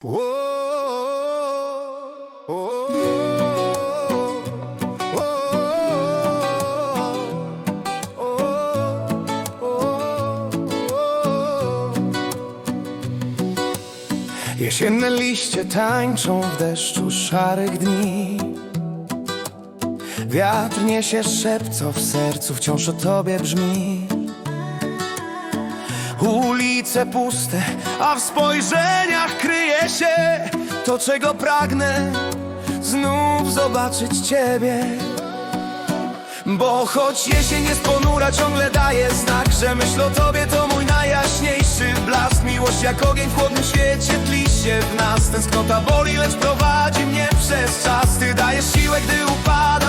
Jesienne liście tańczą w deszczu szarych dni. Wiatr niesie szept, co w sercu wciąż o tobie brzmi Ulice puste, a w spojrzeniach kryje się to, czego pragnę znów zobaczyć Ciebie. Bo choć jesień jest ponura, ciągle daje znak, że myśl o Tobie to mój najjaśniejszy blask. Miłość jak ogień w chłodnym świecie tli się w nas. Tęsknota boli, lecz prowadzi mnie przez czas. Ty dajesz siłę, gdy upada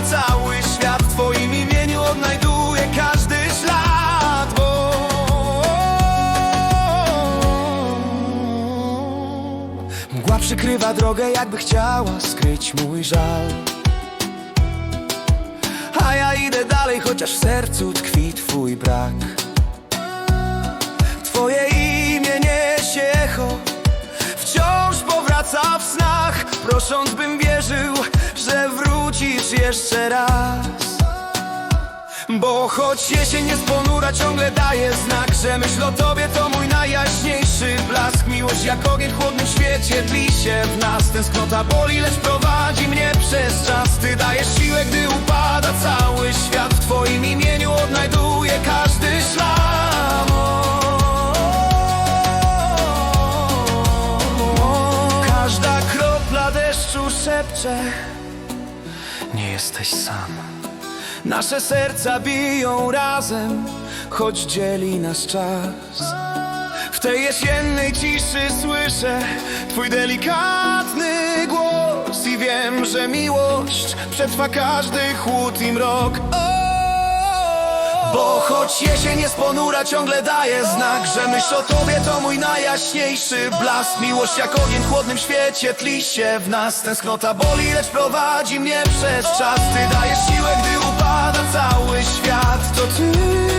przykrywa drogę, jakby chciała skryć mój żal. A ja idę dalej, chociaż w sercu tkwi twój brak. Twoje imię niesie echo, wciąż powraca w snach, prosząc bym wierzył, że wrócisz jeszcze raz. Bo choć jesień jest ponura, ciągle daje znak Że myśl o tobie to mój najjaśniejszy blask. Miłość jak ogień w chłodnym świecie tli się w nas. Tęsknota boli, lecz prowadzi mnie przez czas. Ty dajesz siłę, gdy upada cały świat. W twoim imieniu odnajduję każdy szlam. Każda kropla deszczu szepcze Nie jesteś sam Nasze serca biją razem, choć dzieli nas czas. W tej jesiennej ciszy słyszę Twój delikatny głos i wiem, że miłość przetrwa każdy chłód i mrok. O! Bo choć jesień jest ponura, ciągle daje znak Że myśl o tobie to mój najjaśniejszy blask. Miłość jak ogień w chłodnym świecie tli się w nas. Tęsknota boli, lecz prowadzi mnie przez czas. Ty dajesz siłę, gdy upada cały świat. To ty